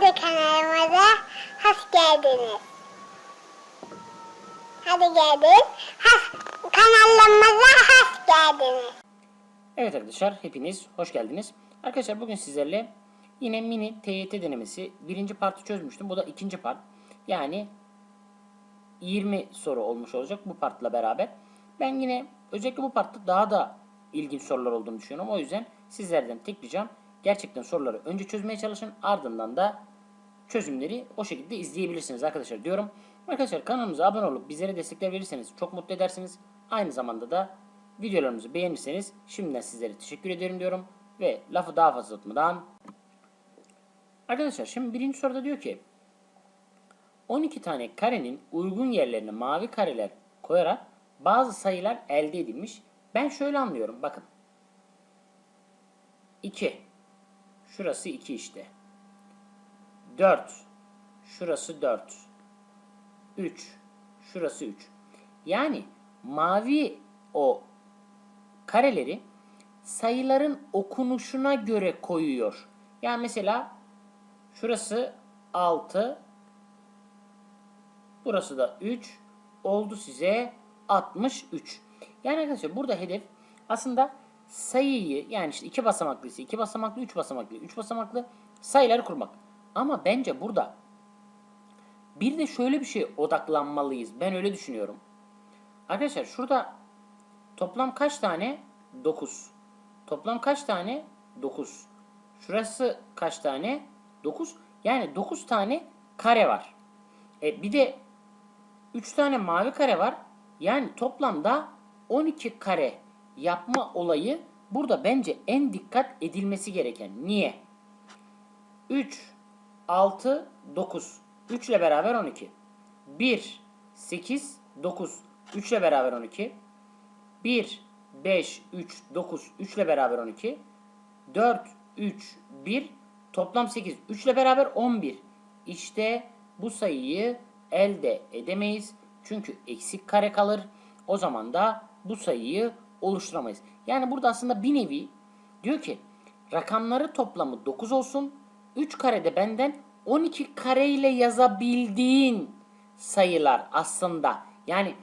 Hadi kanalımıza hoş geldiniz. Hadi gelin. Has, kanalımıza hoş geldiniz. Evet arkadaşlar hepiniz hoş geldiniz. Arkadaşlar bugün sizlerle yine mini TYT denemesi birinci partı çözmüştüm. Bu da ikinci part. Yani 20 soru olmuş olacak bu partla beraber. Ben yine özellikle bu partta daha da ilginç sorular olduğunu düşünüyorum. O yüzden sizlerden tek ricam gerçekten soruları önce çözmeye çalışın. Ardından da çözümleri o şekilde izleyebilirsiniz arkadaşlar diyorum. Arkadaşlar kanalımıza abone olup bizlere destekler verirseniz çok mutlu edersiniz. Aynı zamanda da videolarımızı beğenirseniz şimdiden sizlere teşekkür ederim diyorum. Ve lafı daha fazla tutmadan Arkadaşlar şimdi birinci soruda diyor ki 12 tane karenin uygun yerlerine mavi kareler koyarak bazı sayılar elde edilmiş. Ben şöyle anlıyorum bakın. 2. Şurası 2 işte. 4. Şurası 4. 3. Şurası 3. Yani mavi o kareleri sayıların okunuşuna göre koyuyor. Yani mesela şurası 6, burası da 3 oldu size 63. Yani arkadaşlar burada hedef aslında sayıyı yani işte iki basamaklısı, iki basamaklı, üç basamaklı, üç basamaklı sayıları kurmak. Ama bence burada bir de şöyle bir şey odaklanmalıyız. Ben öyle düşünüyorum. Arkadaşlar şurada toplam kaç tane? 9. Toplam kaç tane? 9. Şurası kaç tane? 9. Yani 9 tane kare var. E bir de 3 tane mavi kare var. Yani toplamda 12 kare yapma olayı burada bence en dikkat edilmesi gereken. Niye? 3, 6, 9. 3 ile beraber 12. 1, 8, 9. 3 ile beraber 12. 1, 5, 3, 9. 3 ile beraber 12. 4, 3, 1. Toplam 8. 3 ile beraber 11. İşte bu sayıyı elde edemeyiz. Çünkü eksik kare kalır. O zaman da bu sayıyı oluşturamayız. Yani burada aslında bir nevi diyor ki rakamları toplamı 9 olsun. 3 karede benden 12 kare ile yazabildiğin sayılar aslında. Yani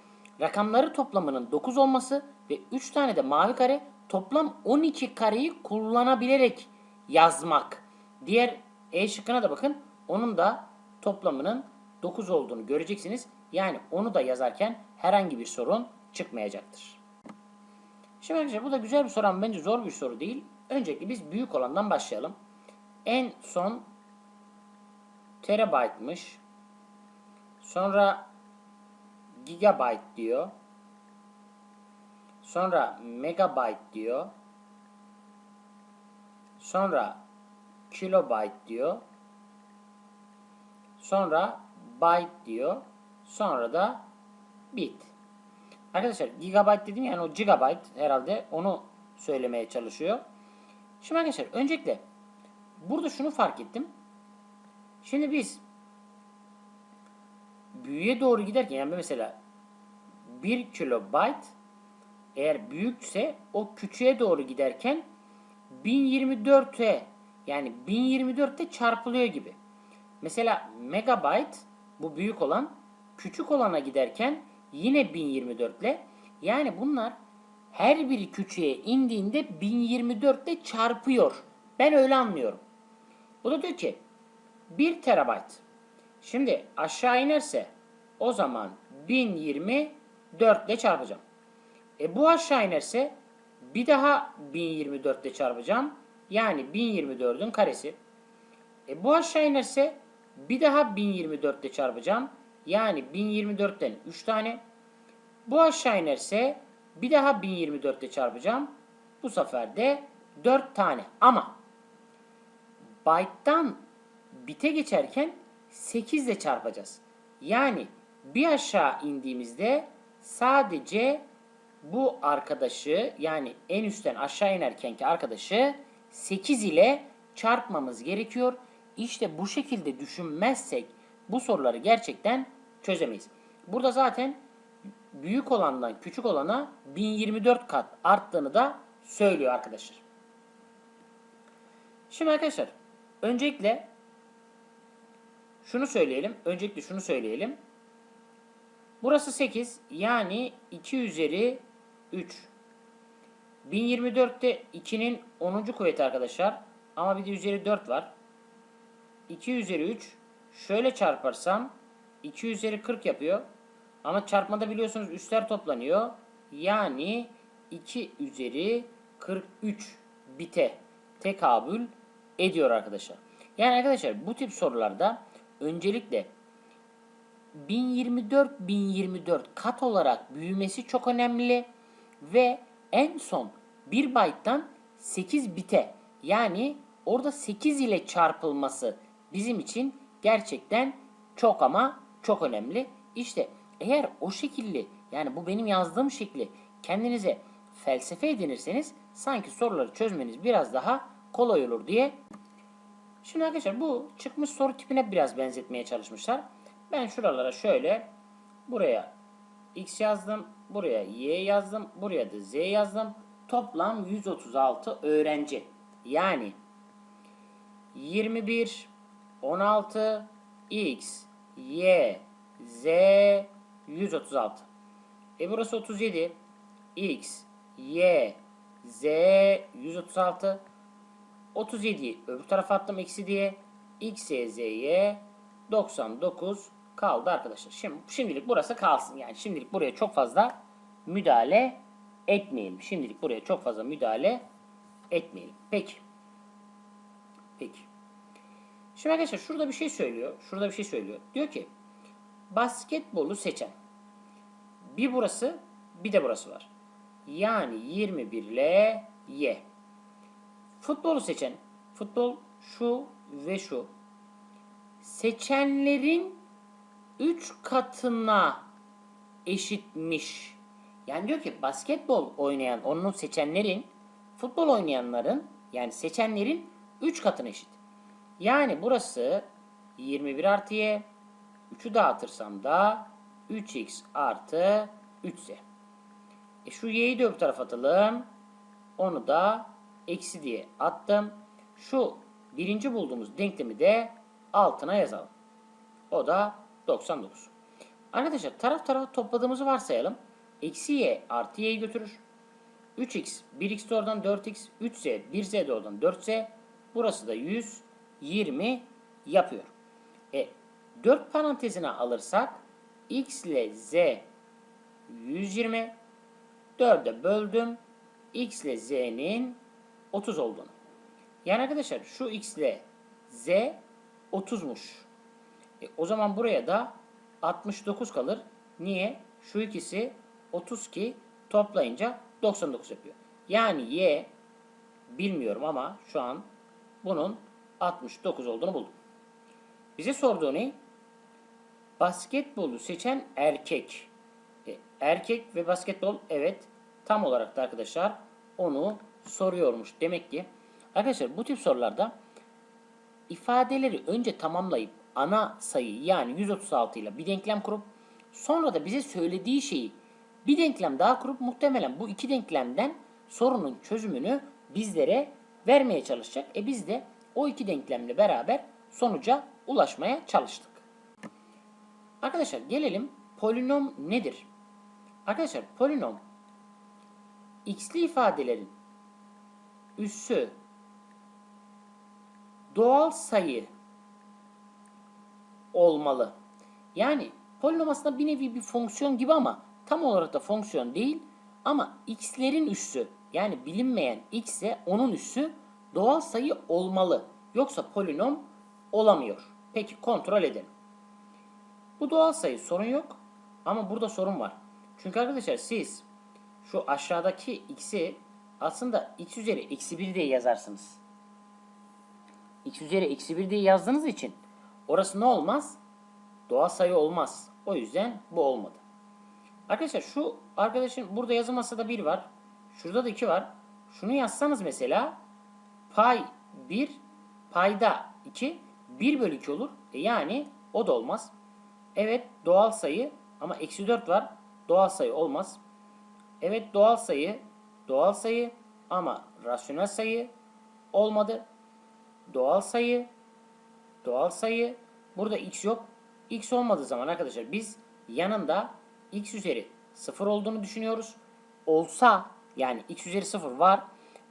rakamları toplamının 9 olması ve 3 tane de mavi kare toplam 12 kareyi kullanabilerek yazmak. Diğer E şıkkına da bakın. Onun da toplamının 9 olduğunu göreceksiniz. Yani onu da yazarken herhangi bir sorun çıkmayacaktır. Şimdi arkadaşlar bu da güzel bir soru ama bence zor bir soru değil. Öncelikle biz büyük olandan başlayalım. En son terabaytmış. Sonra gigabyte diyor. Sonra megabyte diyor. Sonra kilobyte diyor. Sonra byte diyor. Sonra da bit. Arkadaşlar gigabyte dedim yani o gigabyte herhalde onu söylemeye çalışıyor. Şimdi arkadaşlar öncelikle burada şunu fark ettim. Şimdi biz büyüye doğru giderken yani mesela 1 kilobyte eğer büyükse o küçüğe doğru giderken 1024'e yani 1024'te çarpılıyor gibi. Mesela megabyte bu büyük olan küçük olana giderken yine 1024 ile yani bunlar her biri küçüğe indiğinde 1024 ile çarpıyor. Ben öyle anlıyorum. Bu da diyor ki 1 terabayt. Şimdi aşağı inerse o zaman 1024 ile çarpacağım. E bu aşağı inerse bir daha 1024 ile çarpacağım. Yani 1024'ün karesi. E bu aşağı inerse bir daha 1024 ile çarpacağım. Yani 1024'ten 3 tane. Bu aşağı inerse bir daha 1024 ile çarpacağım. Bu sefer de 4 tane. Ama byte'dan bite geçerken 8 ile çarpacağız. Yani bir aşağı indiğimizde sadece bu arkadaşı yani en üstten aşağı inerkenki arkadaşı 8 ile çarpmamız gerekiyor. İşte bu şekilde düşünmezsek bu soruları gerçekten çözemeyiz. Burada zaten büyük olandan küçük olana 1024 kat arttığını da söylüyor arkadaşlar. Şimdi arkadaşlar öncelikle şunu söyleyelim. Öncelikle şunu söyleyelim. Burası 8 yani 2 üzeri 3. 1024'te 2'nin 10. kuvveti arkadaşlar. Ama bir de üzeri 4 var. 2 üzeri 3 şöyle çarparsam 2 üzeri 40 yapıyor. Ama çarpmada biliyorsunuz üstler toplanıyor. Yani 2 üzeri 43 bite tekabül ediyor arkadaşlar. Yani arkadaşlar bu tip sorularda öncelikle 1024-1024 kat olarak büyümesi çok önemli ve en son 1 byte'dan 8 bite yani orada 8 ile çarpılması bizim için gerçekten çok ama çok önemli. İşte eğer o şekilde yani bu benim yazdığım şekli kendinize felsefe edinirseniz sanki soruları çözmeniz biraz daha kolay olur diye Şimdi arkadaşlar bu çıkmış soru tipine biraz benzetmeye çalışmışlar. Ben şuralara şöyle buraya x yazdım, buraya y yazdım, buraya da z yazdım. Toplam 136 öğrenci. Yani 21, 16, x, y, z 136. E burası 37, x, y, z 136. 37'yi öbür tarafa attım eksi diye. X, Y, Z, Y 99 kaldı arkadaşlar. Şimdi şimdilik burası kalsın. Yani şimdilik buraya çok fazla müdahale etmeyelim. Şimdilik buraya çok fazla müdahale etmeyelim. Peki. Peki. Şimdi arkadaşlar şurada bir şey söylüyor. Şurada bir şey söylüyor. Diyor ki basketbolu seçen. Bir burası bir de burası var. Yani 21 ile Y. Futbolu seçen. Futbol şu ve şu. Seçenlerin 3 katına eşitmiş. Yani diyor ki basketbol oynayan, onun seçenlerin, futbol oynayanların yani seçenlerin 3 katına eşit. Yani burası 21 artı y. 3'ü dağıtırsam da 3x artı 3z. E şu y'yi de öbür tarafa atalım. Onu da eksi diye attım. Şu birinci bulduğumuz denklemi de altına yazalım. O da 99. Arkadaşlar taraf tarafa topladığımızı varsayalım. Eksi y artı y'yi götürür. 3x, 1x de oradan 4x, 3z, 1z de oradan 4z. Burası da 120 yapıyor. E 4 parantezine alırsak x ile z 120. 4'e böldüm. x ile z'nin 30 olduğunu. Yani arkadaşlar şu x ile z 30'muş. E, o zaman buraya da 69 kalır. Niye? Şu ikisi 32 toplayınca 99 yapıyor. Yani y bilmiyorum ama şu an bunun 69 olduğunu buldum. Bize sorduğu ne? Basketbolu seçen erkek. E, erkek ve basketbol evet tam olarak da arkadaşlar onu soruyormuş. Demek ki arkadaşlar bu tip sorularda ifadeleri önce tamamlayıp ana sayı yani 136 ile bir denklem kurup sonra da bize söylediği şeyi bir denklem daha kurup muhtemelen bu iki denklemden sorunun çözümünü bizlere vermeye çalışacak. E biz de o iki denklemle beraber sonuca ulaşmaya çalıştık. Arkadaşlar gelelim polinom nedir? Arkadaşlar polinom x'li ifadelerin üssü doğal sayı olmalı. Yani polinom aslında bir nevi bir fonksiyon gibi ama tam olarak da fonksiyon değil. Ama x'lerin üssü yani bilinmeyen x ise onun üssü doğal sayı olmalı. Yoksa polinom olamıyor. Peki kontrol edelim. Bu doğal sayı sorun yok ama burada sorun var. Çünkü arkadaşlar siz şu aşağıdaki x'i aslında x üzeri eksi 1 diye yazarsınız. x üzeri eksi 1 diye yazdığınız için orası ne olmaz? Doğal sayı olmaz. O yüzden bu olmadı. Arkadaşlar şu arkadaşın burada yazılmasa da 1 var. Şurada da 2 var. Şunu yazsanız mesela pay 1 payda 2 1 bölü 2 olur. E yani o da olmaz. Evet doğal sayı ama eksi 4 var. Doğal sayı olmaz. Evet doğal sayı doğal sayı ama rasyonel sayı olmadı. Doğal sayı doğal sayı Burada x yok. x olmadığı zaman arkadaşlar biz yanında x üzeri 0 olduğunu düşünüyoruz. Olsa yani x üzeri 0 var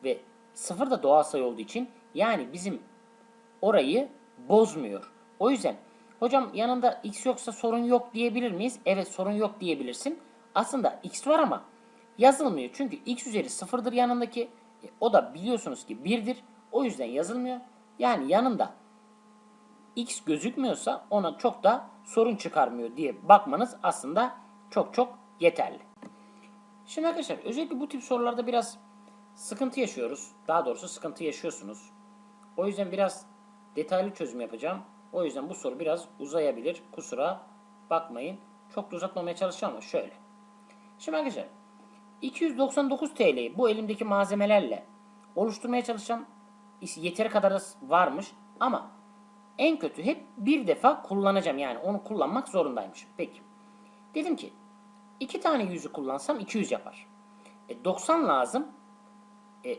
ve 0 da doğal sayı olduğu için yani bizim orayı bozmuyor. O yüzden hocam yanında x yoksa sorun yok diyebilir miyiz? Evet sorun yok diyebilirsin. Aslında x var ama yazılmıyor. Çünkü x üzeri sıfırdır yanındaki. E, o da biliyorsunuz ki 1'dir. O yüzden yazılmıyor. Yani yanında x gözükmüyorsa ona çok da sorun çıkarmıyor diye bakmanız aslında çok çok yeterli. Şimdi arkadaşlar özellikle bu tip sorularda biraz sıkıntı yaşıyoruz. Daha doğrusu sıkıntı yaşıyorsunuz. O yüzden biraz detaylı çözüm yapacağım. O yüzden bu soru biraz uzayabilir. Kusura bakmayın. Çok da uzatmamaya çalışacağım ama şöyle. Şimdi arkadaşlar 299 TL'yi bu elimdeki malzemelerle oluşturmaya çalışacağım. Yeteri kadar da varmış ama en kötü hep bir defa kullanacağım. Yani onu kullanmak zorundaymışım. Peki. Dedim ki iki tane yüzü kullansam 200 yapar. E, 90 lazım. E,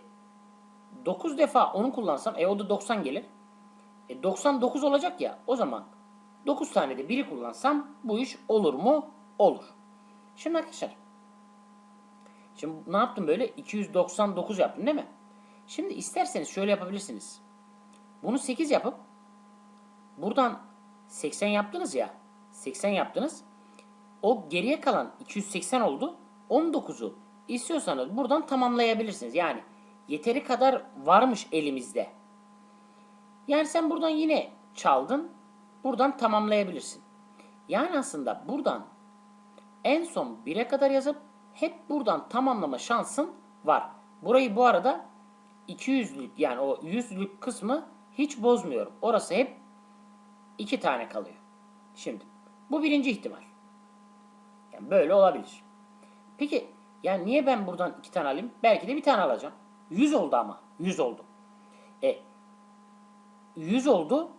9 defa onu kullansam e o da 90 gelir. E 99 olacak ya o zaman 9 tane de biri kullansam bu iş olur mu? Olur. Şimdi arkadaşlar Şimdi ne yaptım böyle? 299 yaptım değil mi? Şimdi isterseniz şöyle yapabilirsiniz. Bunu 8 yapıp buradan 80 yaptınız ya. 80 yaptınız. O geriye kalan 280 oldu. 19'u istiyorsanız buradan tamamlayabilirsiniz. Yani yeteri kadar varmış elimizde. Yani sen buradan yine çaldın. Buradan tamamlayabilirsin. Yani aslında buradan en son 1'e kadar yazıp hep buradan tamamlama şansın var. Burayı bu arada 200'lük yani o 100'lük kısmı hiç bozmuyorum. Orası hep 2 tane kalıyor. Şimdi bu birinci ihtimal. Yani böyle olabilir. Peki yani niye ben buradan 2 tane alayım? Belki de bir tane alacağım. 100 oldu ama. 100 oldu. E 100 oldu.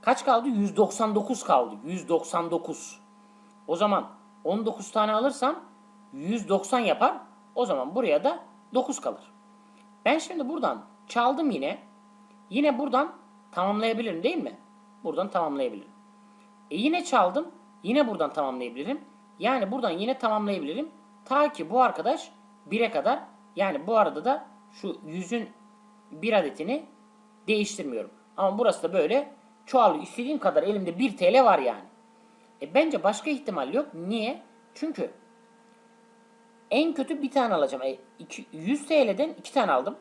Kaç kaldı? 199 kaldı. 199. O zaman 19 tane alırsam 190 yapar. O zaman buraya da 9 kalır. Ben şimdi buradan çaldım yine. Yine buradan tamamlayabilirim değil mi? Buradan tamamlayabilirim. E yine çaldım. Yine buradan tamamlayabilirim. Yani buradan yine tamamlayabilirim. Ta ki bu arkadaş 1'e kadar yani bu arada da şu 100'ün bir adetini değiştirmiyorum. Ama burası da böyle çoğalıyor. İstediğim kadar elimde 1 TL var yani. E bence başka ihtimal yok. Niye? Çünkü en kötü bir tane alacağım. E, iki- 100 TL'den 2 tane aldım.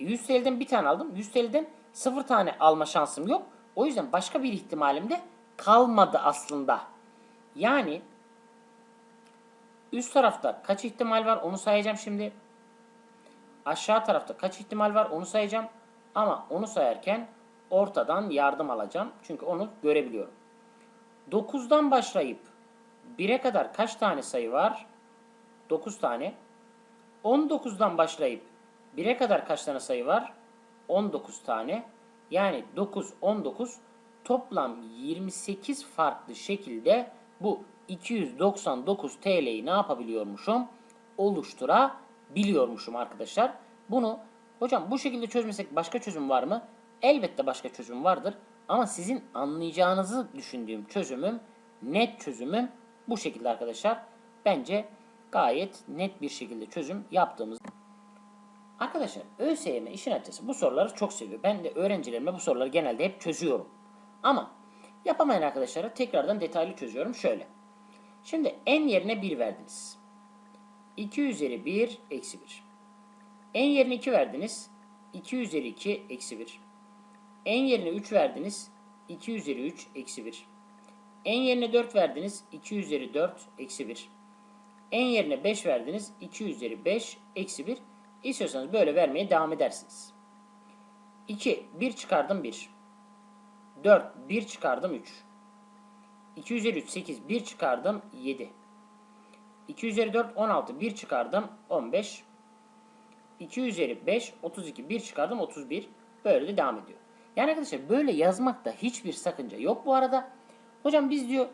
E, 100 TL'den bir tane aldım. 100 TL'den 0 tane alma şansım yok. O yüzden başka bir ihtimalim de kalmadı aslında. Yani üst tarafta kaç ihtimal var onu sayacağım şimdi. Aşağı tarafta kaç ihtimal var onu sayacağım. Ama onu sayarken ortadan yardım alacağım. Çünkü onu görebiliyorum. 9'dan başlayıp 1'e kadar kaç tane sayı var? 9 tane. 19'dan başlayıp 1'e kadar kaç tane sayı var? 19 tane. Yani 9, 19 toplam 28 farklı şekilde bu 299 TL'yi ne yapabiliyormuşum? Oluşturabiliyormuşum arkadaşlar. Bunu hocam bu şekilde çözmesek başka çözüm var mı? Elbette başka çözüm vardır. Ama sizin anlayacağınızı düşündüğüm çözümüm, net çözümüm bu şekilde arkadaşlar. Bence gayet net bir şekilde çözüm yaptığımız. Arkadaşlar ÖSYM işin açıkçası bu soruları çok seviyor. Ben de öğrencilerime bu soruları genelde hep çözüyorum. Ama yapamayan arkadaşlara tekrardan detaylı çözüyorum şöyle. Şimdi en yerine 1 verdiniz. 2 üzeri 1 eksi 1. En yerine 2 verdiniz. 2 üzeri 2 eksi 1. En yerine 3 verdiniz. 2 üzeri 3 eksi 1. En yerine 4 verdiniz. 2 üzeri 4 eksi 1. En yerine 5 verdiniz. 2 üzeri 5 eksi 1. İstiyorsanız böyle vermeye devam edersiniz. 2. 1 çıkardım 1. 4. 1 çıkardım 3. 2 üzeri 3 8. 1 çıkardım 7. 2 üzeri 4 16. 1 çıkardım 15. 2 üzeri 5 32. 1 çıkardım 31. Böyle de devam ediyor. Yani arkadaşlar böyle yazmakta hiçbir sakınca yok bu arada. Hocam biz diyor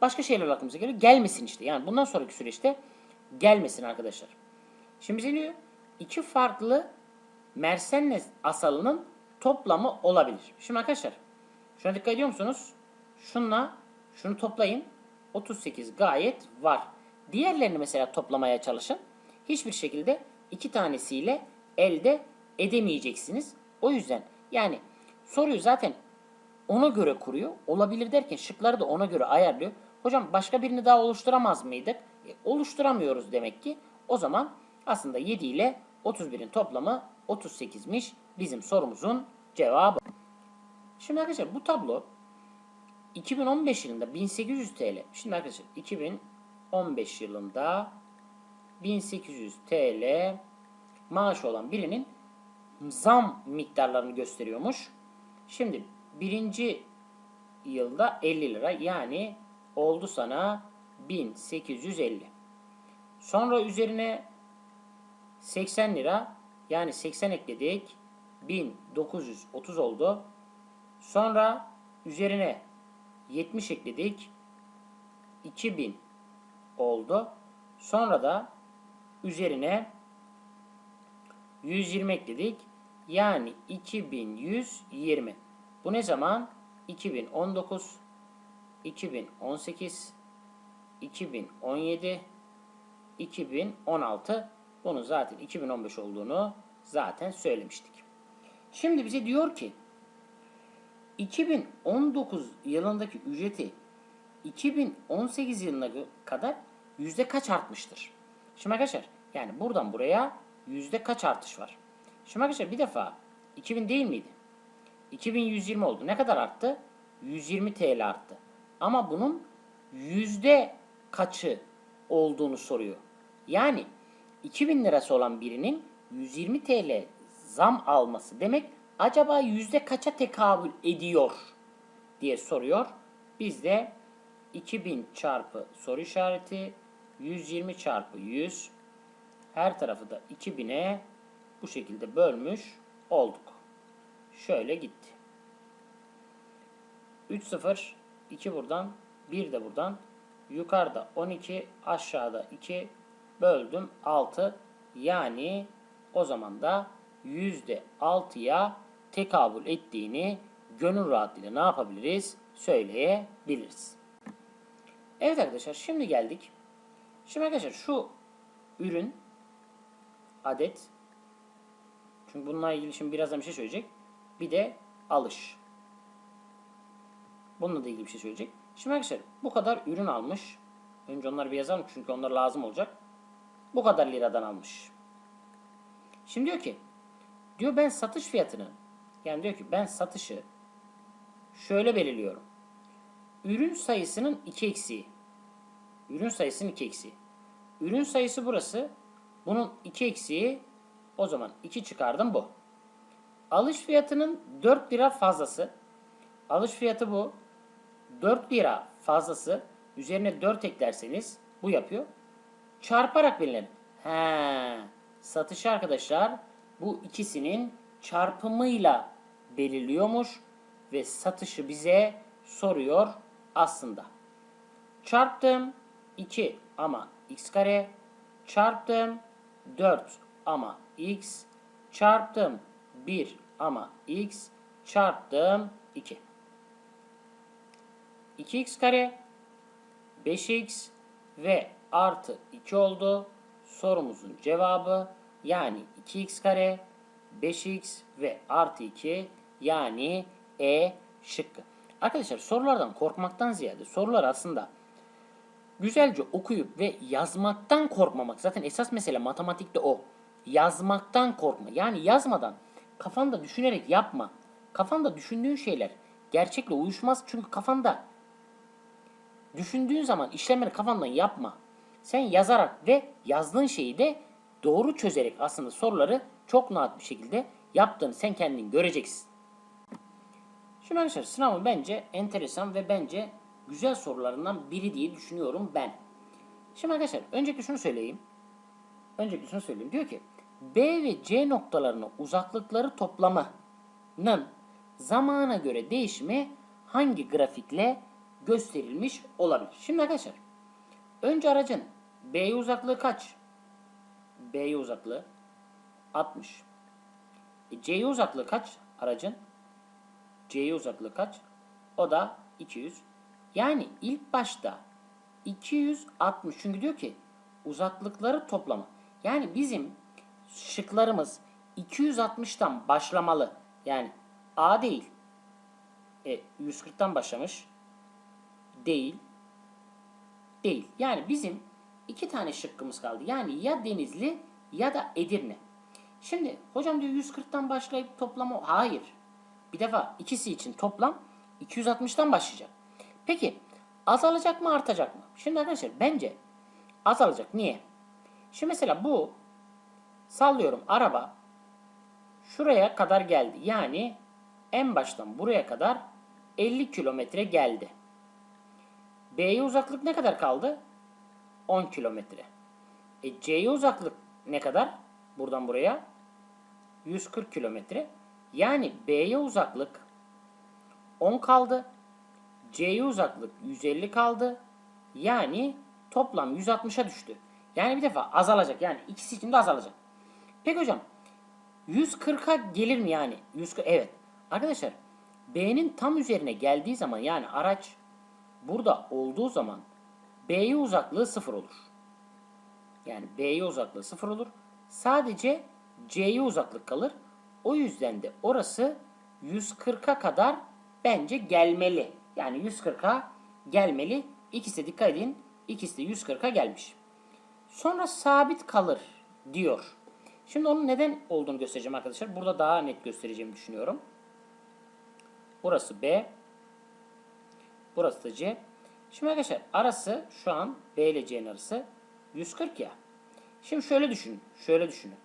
başka şeyler aklımıza geliyor. Gelmesin işte. Yani bundan sonraki süreçte gelmesin arkadaşlar. Şimdi bize diyor iki farklı Mersennes asalının toplamı olabilir. Şimdi arkadaşlar şuna dikkat ediyor musunuz? şunla şunu toplayın. 38 gayet var. Diğerlerini mesela toplamaya çalışın. Hiçbir şekilde iki tanesiyle elde edemeyeceksiniz. O yüzden yani soruyu zaten ona göre kuruyor. Olabilir derken şıkları da ona göre ayarlıyor. Hocam başka birini daha oluşturamaz mıydık? E, oluşturamıyoruz demek ki. O zaman aslında 7 ile 31'in toplamı 38'miş bizim sorumuzun cevabı. Şimdi arkadaşlar bu tablo 2015 yılında 1800 TL. Şimdi arkadaşlar 2015 yılında 1800 TL maaş olan birinin zam miktarlarını gösteriyormuş. Şimdi birinci yılda 50 lira yani oldu sana 1850. Sonra üzerine 80 lira yani 80 ekledik 1930 oldu. Sonra üzerine 70 ekledik 2000 oldu. Sonra da üzerine 120 ekledik. Yani 2120. Bu ne zaman? 2019, 2018, 2017, 2016. Bunun zaten 2015 olduğunu zaten söylemiştik. Şimdi bize diyor ki 2019 yılındaki ücreti 2018 yılına kadar yüzde kaç artmıştır? Şimdi arkadaşlar yani buradan buraya yüzde kaç artış var? Şimdi arkadaşlar bir defa 2000 değil miydi? 2120 oldu. Ne kadar arttı? 120 TL arttı. Ama bunun yüzde kaçı olduğunu soruyor. Yani 2000 lirası olan birinin 120 TL zam alması demek acaba yüzde kaça tekabül ediyor diye soruyor. Biz de 2000 çarpı soru işareti 120 çarpı 100 her tarafı da 2000'e bu şekilde bölmüş olduk. Şöyle gitti. 3 0 2 buradan 1 de buradan yukarıda 12 aşağıda 2 böldüm 6 yani o zaman da yüzde 6'ya tekabül ettiğini gönül rahatlığıyla ne yapabiliriz? Söyleyebiliriz. Evet arkadaşlar şimdi geldik. Şimdi arkadaşlar şu ürün adet çünkü bununla ilgili şimdi birazdan bir şey söyleyecek. Bir de alış. Bununla da ilgili bir şey söyleyecek. Şimdi arkadaşlar bu kadar ürün almış. Önce onları bir yazalım çünkü onlar lazım olacak. Bu kadar liradan almış. Şimdi diyor ki diyor ben satış fiyatını yani diyor ki ben satışı şöyle belirliyorum. Ürün sayısının 2 eksiği. Ürün sayısının 2 eksiği. Ürün sayısı burası. Bunun 2 eksiği o zaman 2 çıkardım bu. Alış fiyatının 4 lira fazlası. Alış fiyatı bu. 4 lira fazlası. Üzerine 4 eklerseniz bu yapıyor. Çarparak belirlenir. He, satış arkadaşlar bu ikisinin çarpımıyla belirliyormuş ve satışı bize soruyor aslında. Çarptım 2 ama x kare çarptım 4 ama x çarptım 1 ama x çarptım 2. 2x kare 5x ve artı 2 oldu. Sorumuzun cevabı yani 2x kare 5x ve artı 2 yani E şıkkı. Arkadaşlar sorulardan korkmaktan ziyade sorular aslında güzelce okuyup ve yazmaktan korkmamak. Zaten esas mesele matematikte o. Yazmaktan korkma. Yani yazmadan kafanda düşünerek yapma. Kafanda düşündüğün şeyler gerçekle uyuşmaz. Çünkü kafanda düşündüğün zaman işlemleri kafandan yapma. Sen yazarak ve yazdığın şeyi de doğru çözerek aslında soruları çok rahat bir şekilde yaptığını sen kendin göreceksin. Şimdi arkadaşlar sınavın bence enteresan ve bence güzel sorularından biri diye düşünüyorum ben. Şimdi arkadaşlar öncelikle şunu söyleyeyim. Öncelikle şunu söyleyeyim. Diyor ki B ve C noktalarının uzaklıkları toplamının zamana göre değişimi hangi grafikle gösterilmiş olabilir? Şimdi arkadaşlar önce aracın B'ye uzaklığı kaç? B'ye uzaklığı 60. E, C'ye uzaklığı kaç aracın? C'ye uzaklığı kaç? O da 200. Yani ilk başta 260 çünkü diyor ki uzaklıkları toplama. Yani bizim şıklarımız 260'tan başlamalı. Yani A değil. E, 140'tan başlamış. Değil. Değil. Yani bizim iki tane şıkkımız kaldı. Yani ya Denizli ya da Edirne. Şimdi hocam diyor 140'tan başlayıp toplama. Hayır. Bir defa ikisi için toplam 260'tan başlayacak. Peki azalacak mı artacak mı? Şimdi arkadaşlar bence azalacak. Niye? Şimdi mesela bu sallıyorum araba şuraya kadar geldi. Yani en baştan buraya kadar 50 kilometre geldi. B'ye uzaklık ne kadar kaldı? 10 kilometre. E C'ye uzaklık ne kadar? Buradan buraya 140 kilometre. Yani B'ye uzaklık 10 kaldı. C'ye uzaklık 150 kaldı. Yani toplam 160'a düştü. Yani bir defa azalacak. Yani ikisi için de azalacak. Peki hocam 140'a gelir mi yani? 140, evet. Arkadaşlar B'nin tam üzerine geldiği zaman yani araç burada olduğu zaman B'ye uzaklığı 0 olur. Yani B'ye uzaklığı 0 olur. Sadece C'ye uzaklık kalır. O yüzden de orası 140'a kadar bence gelmeli. Yani 140'a gelmeli. İkisi de dikkat edin. İkisi de 140'a gelmiş. Sonra sabit kalır diyor. Şimdi onun neden olduğunu göstereceğim arkadaşlar. Burada daha net göstereceğimi düşünüyorum. Burası B. Burası da C. Şimdi arkadaşlar arası şu an B ile C'nin arası 140 ya. Şimdi şöyle düşünün. Şöyle düşünün.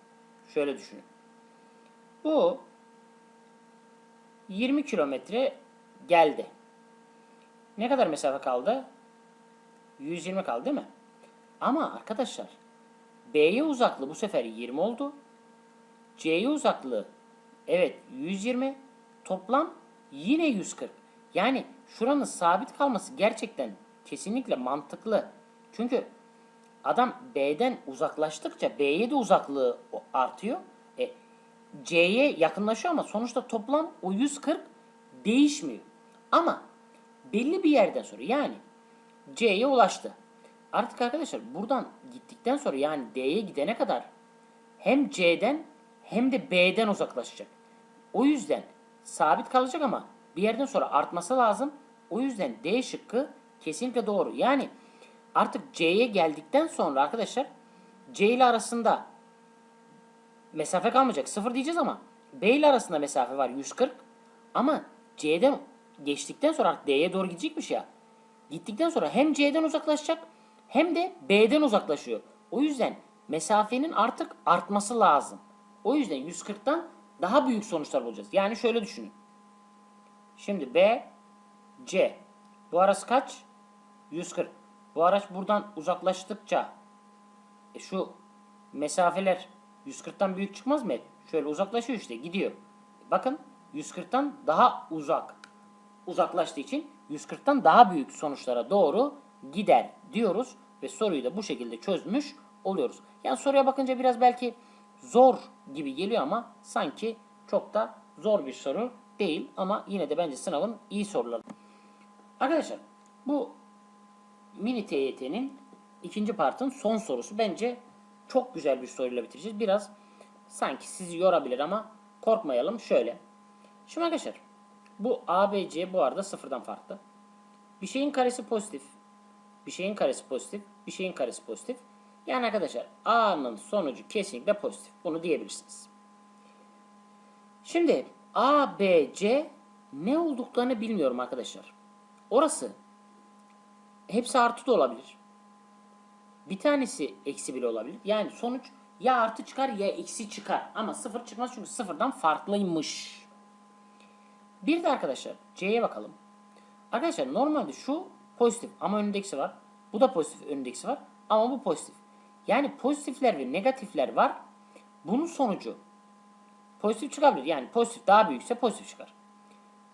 Şöyle düşünün. Bu 20 kilometre geldi. Ne kadar mesafe kaldı? 120 kaldı değil mi? Ama arkadaşlar B'ye uzaklığı bu sefer 20 oldu. C'ye uzaklığı evet 120. Toplam yine 140. Yani şuranın sabit kalması gerçekten kesinlikle mantıklı. Çünkü adam B'den uzaklaştıkça B'ye de uzaklığı artıyor. E, C'ye yakınlaşıyor ama sonuçta toplam o 140 değişmiyor. Ama belli bir yerden sonra yani C'ye ulaştı. Artık arkadaşlar buradan gittikten sonra yani D'ye gidene kadar hem C'den hem de B'den uzaklaşacak. O yüzden sabit kalacak ama bir yerden sonra artması lazım. O yüzden D şıkkı kesinlikle doğru. Yani artık C'ye geldikten sonra arkadaşlar C ile arasında mesafe kalmayacak. Sıfır diyeceğiz ama B ile arasında mesafe var 140. Ama C'den geçtikten sonra artık D'ye doğru gidecekmiş ya. Gittikten sonra hem C'den uzaklaşacak hem de B'den uzaklaşıyor. O yüzden mesafenin artık artması lazım. O yüzden 140'tan daha büyük sonuçlar bulacağız. Yani şöyle düşünün. Şimdi B, C. Bu arası kaç? 140. Bu araç buradan uzaklaştıkça e şu mesafeler 140'tan büyük çıkmaz mı? Şöyle uzaklaşıyor işte gidiyor. Bakın 140'tan daha uzak uzaklaştığı için 140'tan daha büyük sonuçlara doğru gider diyoruz ve soruyu da bu şekilde çözmüş oluyoruz. Yani soruya bakınca biraz belki zor gibi geliyor ama sanki çok da zor bir soru değil ama yine de bence sınavın iyi soruları. Arkadaşlar bu mini TYT'nin ikinci partın son sorusu bence çok güzel bir soruyla bitireceğiz. Biraz sanki sizi yorabilir ama korkmayalım şöyle. Şimdi arkadaşlar bu ABC bu arada sıfırdan farklı. Bir şeyin karesi pozitif. Bir şeyin karesi pozitif. Bir şeyin karesi pozitif. Yani arkadaşlar A'nın sonucu kesinlikle pozitif. Bunu diyebilirsiniz. Şimdi A, B, C ne olduklarını bilmiyorum arkadaşlar. Orası hepsi artı da olabilir. Bir tanesi eksi bile olabilir. Yani sonuç ya artı çıkar ya eksi çıkar. Ama sıfır çıkmaz çünkü sıfırdan farklıymış. Bir de arkadaşlar C'ye bakalım. Arkadaşlar normalde şu pozitif ama önündeksi var. Bu da pozitif önündeksi var. Ama bu pozitif. Yani pozitifler ve negatifler var. Bunun sonucu pozitif çıkabilir. Yani pozitif daha büyükse pozitif çıkar.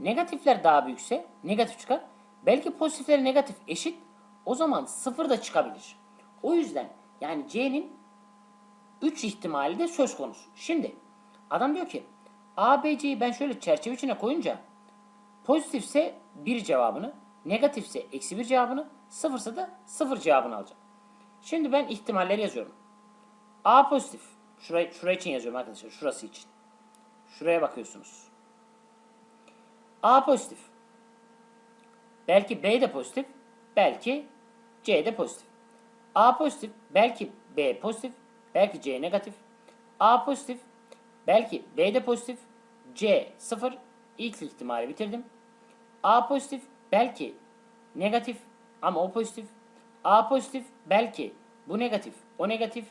Negatifler daha büyükse negatif çıkar. Belki pozitifler negatif eşit. O zaman sıfır da çıkabilir. O yüzden yani C'nin 3 ihtimali de söz konusu. Şimdi adam diyor ki A, B, C'yi ben şöyle çerçeve içine koyunca pozitifse bir cevabını, Negatifse eksi 1 cevabını, sıfırsa da sıfır cevabını alacağım. Şimdi ben ihtimalleri yazıyorum. A pozitif. Şurayı, şuraya için yazıyorum arkadaşlar. Şurası için. Şuraya bakıyorsunuz. A pozitif. Belki B de pozitif. Belki C de pozitif. A pozitif. Belki B pozitif. Belki C negatif. A pozitif. Belki B de pozitif. C sıfır. İlk ihtimali bitirdim. A pozitif. Belki negatif ama o pozitif. A pozitif. Belki bu negatif. O negatif.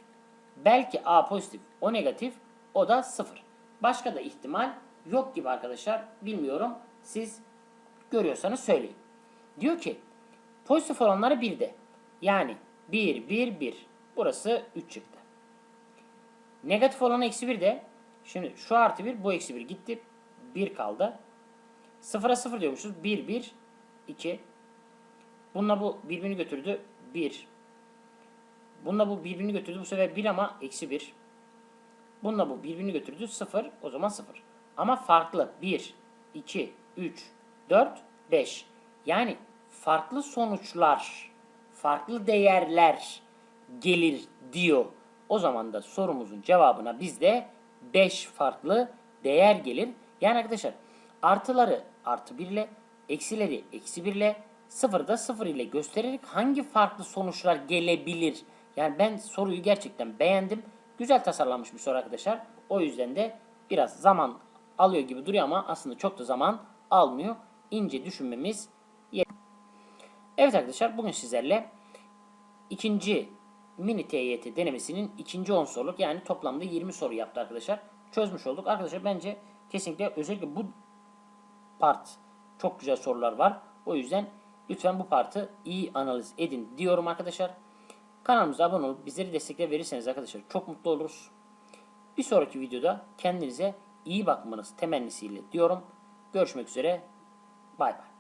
Belki A pozitif. O negatif. O da sıfır. Başka da ihtimal yok gibi arkadaşlar. Bilmiyorum. Siz görüyorsanız söyleyin. Diyor ki pozitif olanları 1'de. Yani 1, 1, 1. Burası 3 çıktı. Negatif olan eksi 1 de şimdi şu artı 1 bu eksi 1 gitti. 1 kaldı. 0'a 0 diyormuşuz. 1, 1, 2. Bununla bu birbirini götürdü. 1. Bununla bu birbirini götürdü. Bu sefer 1 ama eksi 1. Bununla bu birbirini götürdü. 0. O zaman 0. Ama farklı. 1, 2, 3, 4, 5. Yani farklı sonuçlar, farklı değerler gelir diyor. O zaman da sorumuzun cevabına bizde 5 farklı değer gelir. Yani arkadaşlar artıları artı 1 ile, eksileri eksi 1 ile, sıfırı da 0 ile göstererek hangi farklı sonuçlar gelebilir? Yani ben soruyu gerçekten beğendim. Güzel tasarlanmış bir soru arkadaşlar. O yüzden de biraz zaman alıyor gibi duruyor ama aslında çok da zaman almıyor. İnce düşünmemiz Evet arkadaşlar bugün sizlerle ikinci mini TYT denemesinin ikinci 10 soruluk yani toplamda 20 soru yaptı arkadaşlar. Çözmüş olduk. Arkadaşlar bence kesinlikle özellikle bu part çok güzel sorular var. O yüzden lütfen bu partı iyi analiz edin diyorum arkadaşlar. Kanalımıza abone olup bizleri destekle verirseniz arkadaşlar çok mutlu oluruz. Bir sonraki videoda kendinize iyi bakmanız temennisiyle diyorum. Görüşmek üzere. Bay bay.